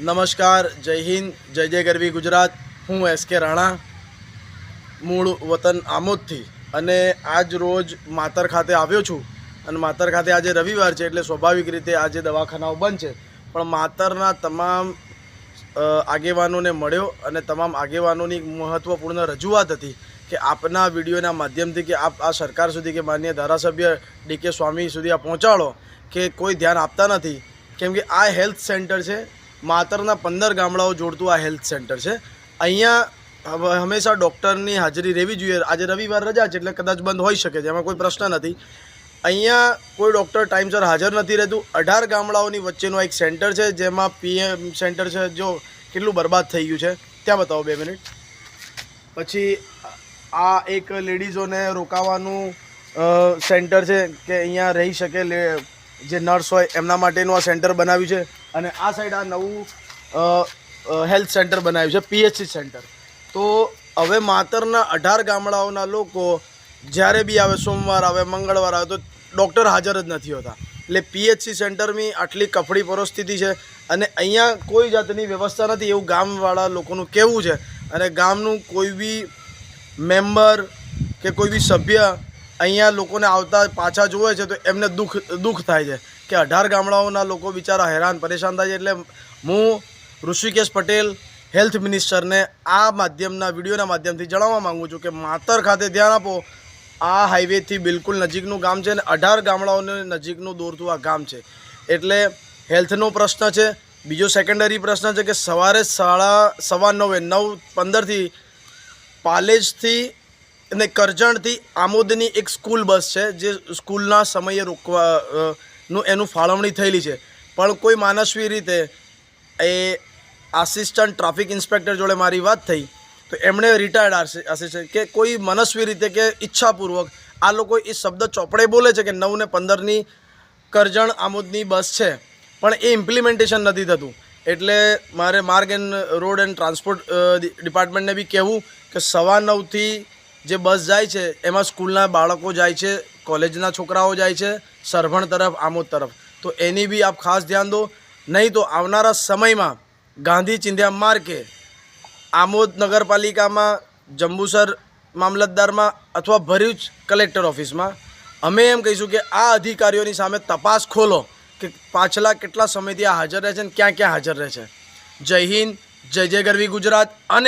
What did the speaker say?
નમસ્કાર, જય હિન્દ, જય જય ગરવી ગુજરાત. હું એસ કે રાણા, મૂળ વતન આમોદથી. અને આજ રોજ માતર ખાતે આવ્યો છું. અને માતર ખાતે આજે રવિવાર છે, એટલે સ્વાભાવિક રીતે આજે દવાખાનાઓ બંધ છે. પણ માતરના તમામ આગેવાનોને મળ્યો અને તમામ આગેવાનોની મહત્ત્વપૂર્ણ રજૂઆત હતી કે આપના વિડીયોના માધ્યમથી કે આપ આ સરકાર સુધી કે માન્ય ધારાસભ્ય ડી કે સ્વામી સુધી આ પહોંચાડો, કે કોઈ ધ્યાન આપતા નથી. કેમ કે આ હેલ્થ સેન્ટર છે માતરના પંદર ગામડાઓ જોડતું આ હેલ્થ સેન્ટર છે. અહીંયા હંમેશા ડૉક્ટરની હાજરી રહેવી જોઈએ. આજે રવિવાર રજા છે એટલે કદાચ બંધ હોઈ શકે છે, એમાં કોઈ પ્રશ્ન નથી. અહીંયા કોઈ ડૉક્ટર, ટાઈમસર હાજર નથી રહેતું. અઢાર ગામડાઓની વચ્ચેનું એક સેન્ટર છે, જેમાં પીએમ સેન્ટર છે. જો કેટલું બરબાદ થઈ ગયું છે, ત્યાં બતાવો બે મિનિટ. પછી આ એક લેડીઝોને રોકાવાનું સેન્ટર છે કે અહીંયા રહી શકે જે નર્સ હોય, એમના માટેનું આ સેન્ટર બનાવ્યું છે. અને આ સાઈડ આ નવું હેલ્થ સેન્ટર બનાવ્યું છે, પીએચસી સેન્ટર. તો હવે માતરના અઢાર ગામડાઓના લોકો જ્યારે બી આવે, સોમવાર આવે, મંગળવાર આવે, તો ડૉક્ટર હાજર જ નથી હોતા. એટલે પીએચસી સેન્ટરની આટલી કફડી પરિસ્થિતિ છે. અને અહીંયા કોઈ જાતની વ્યવસ્થા નથી, એવું ગામવાળા લોકોનું કહેવું છે. અને ગામનું કોઈ બી મેમ્બર કે કોઈ બી સભ્ય અહીંયા લોકોને આવતા પાછા જોવે છે તો એમને દુઃખ દુઃખ થાય છે કે અઢાર ગામડાઓના લોકો બિચારા હેરાન, પરેશાન થાય છે. એટલે હું ઋષિકેશ પટેલ, હેલ્થ મિનિસ્ટરને આ માધ્યમના, વિડીયોના માધ્યમથી જણાવવા માગું છું કે માતર ખાતે ધ્યાન આપો. આ હાઈવેથી બિલકુલ નજીકનું ગામ છે અને અઢાર ગામડાઓને નજીકનું દોરતું આ ગામ છે. એટલે હેલ્થનો પ્રશ્ન છે. બીજો સેકન્ડરી પ્રશ્ન છે કે સવારે સાડા સવા નવે, નવ પંદરથી પાલેજથી અને કરજણથી આમોદની એક સ્કૂલ બસ છે, જે સ્કૂલના સમયે રોકવા નું એનું ફાળવણી થયેલી છે. પણ કોઈ માનસવી રીતે એ આસિસ્ટન્ટ ટ્રાફિક ઇન્સ્પેક્ટર જોડે મારી વાત થઈ, તો એમણે રિટાયર્ડ આસિસ્ટન્ટ કે કોઈ મનસ્વી રીતે કે ઈચ્છાપૂર્વક આ લોકો એ શબ્દ ચોપડે બોલે છે કે નવ ને પંદરની કરજણ આમોદની બસ છે, પણ એ ઇમ્પ્લિમેન્ટેશન નથી થતું. એટલે મારે માર્ગ એન્ડ રોડ એન્ડ ટ્રાન્સપોર્ટ ડિપાર્ટમેન્ટને બી કહેવું કે સવા નવથી જે બસ જાય છે, એમાં સ્કૂલના બાળકો જાય છે, કોલેજના છોકરાઓ જાય છે, સરભણ તરફ, આમોદ તરફ. તો એની બી આપ ખાસ ધ્યાન દો. નહીં તો આવનારા સમયમાં ગાંધી ચિંધ્યા માર્કે આમોદ નગરપાલિકામાં, જંબુસર મામલતદારમાં અથવા ભરૂચ કલેક્ટર ઓફિસમાં, અમે એમ કહીશું કે આ અધિકારીઓની સામે તપાસ ખોલો કે પાછલા કેટલા સમયથી આ હાજર રહે છે અને ક્યાં ક્યાં હાજર રહે છે. જય હિન્દ, જય જય ગરવી ગુજરાત અને